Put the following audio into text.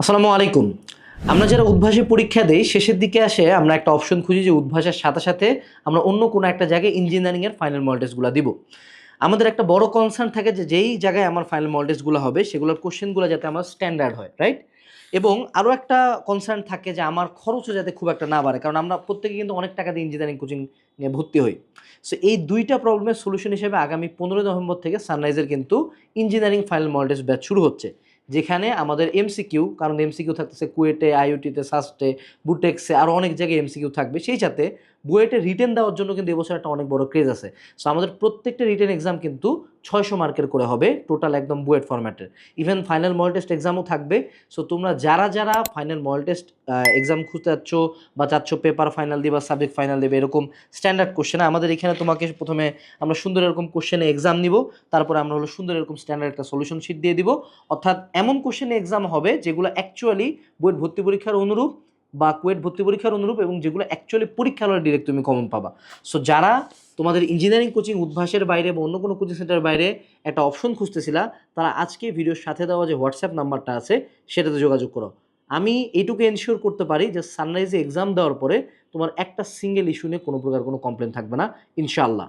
আসসালামু আলাইকুম। আমরা যারা উদ্ভাসে পরীক্ষা দেই, শেষের দিকে আসে আমরা একটা অপশন খুঁজি যে উদ্ভাসের সাথে সাথে আমরা অন্য কোনো একটা জায়গায় ইঞ্জিনিয়ারিংয়ের ফাইনাল মল টেস্টগুলো দিব। আমাদের একটা বড় কনসার্ন থাকে যে যেই জায়গায় আমার ফাইনাল মল টেস্টগুলো হবে, সেগুলোর কোশ্চেনগুলো যাতে আমার স্ট্যান্ডার্ড হয় রাইট এবং আরও একটা কনসার্ন থাকে যে আমার খরচও যাতে খুব একটা না বাড়ে, কারণ আমরা প্রত্যেকে কিন্তু অনেক টাকা দিয়ে ইঞ্জিনিয়ারিং কোচিং নিয়ে ভর্তি হই। সো এই দুইটা প্রবলেমের সলিউশন হিসেবে আগামী পনেরোই নভেম্বর থেকে সানরাইজের কিন্তু engineering final model test batch শুরু হচ্ছে। যেখানে আমাদের এমসিকিউ কারণ এমসিকিউ থাকতেছে কুয়েটে আইওটিতে সাস্টে বুটেক্সে আরও অনেক জায়গায় এমসিকিউ থাকবে। সেই সাথে বুয়েটে রিটেন দেওয়ার জন্য কিন্তু এবছর একটা অনেক বড় ক্রেজ আছে। সো আমাদের প্রত্যেকটা রিটেন এক্সাম কিন্তু ছয়শো মার্কের করে হবে টোটাল একদম বুয়েট ফরম্যাটের ইভেন ফাইনাল মল টেস্ট এক্সামও থাকবে সো তোমরা যারা যারা ফাইনাল মল টেস্ট এক্সাম খুঁজতে যাচ্ছ বা চাচ্ছ পেপার ফাইনাল দিবা সাবজেক্ট ফাইনাল দেবে, এরকম স্ট্যান্ডার্ড কোশ্চেন আমাদের এখানে তোমাকে প্রথমে আমরা সুন্দর এরকম কোশ্চেনে এক্সাম নিব, তারপরে আমরা হলো সুন্দর এরকম স্ট্যান্ডার্ড একটা সলিউশন শিট দিয়ে দিব। অর্থাৎ এমন কোশ্চেনে এক্সাম হবে যেগুলো অ্যাকচুয়ালি বুয়েট ভর্তি পরীক্ষার অনুরূপ বা কুয়েট ভর্তি পরীক্ষার অনুরূপ এবং যেগুলো অ্যাকচুয়ালি পরীক্ষা হলে ডিরেক্ট তুমি কমন পাবা। সো যারা তোমাদের ইঞ্জিনিয়ারিং কোচিং উদ্ভাসের বাইরে বা অন্য কোনো কোচিং সেন্টারের বাইরে একটা অপশন খুঁজতেছিলা, তারা আজকে ভিডিওর সাথে দেওয়া যে হোয়াটসঅ্যাপ নাম্বারটা আছে, সেটাতে যোগাযোগ করো। আমি এইটুকু এনশিওর করতে পারি যে সানরাইজে এক্সাম দেওয়ার পরে তোমার একটা সিঙ্গেল ইস্যু নিয়ে কোনো প্রকার কোনো কমপ্লেন থাকবে না, ইনশাআল্লাহ।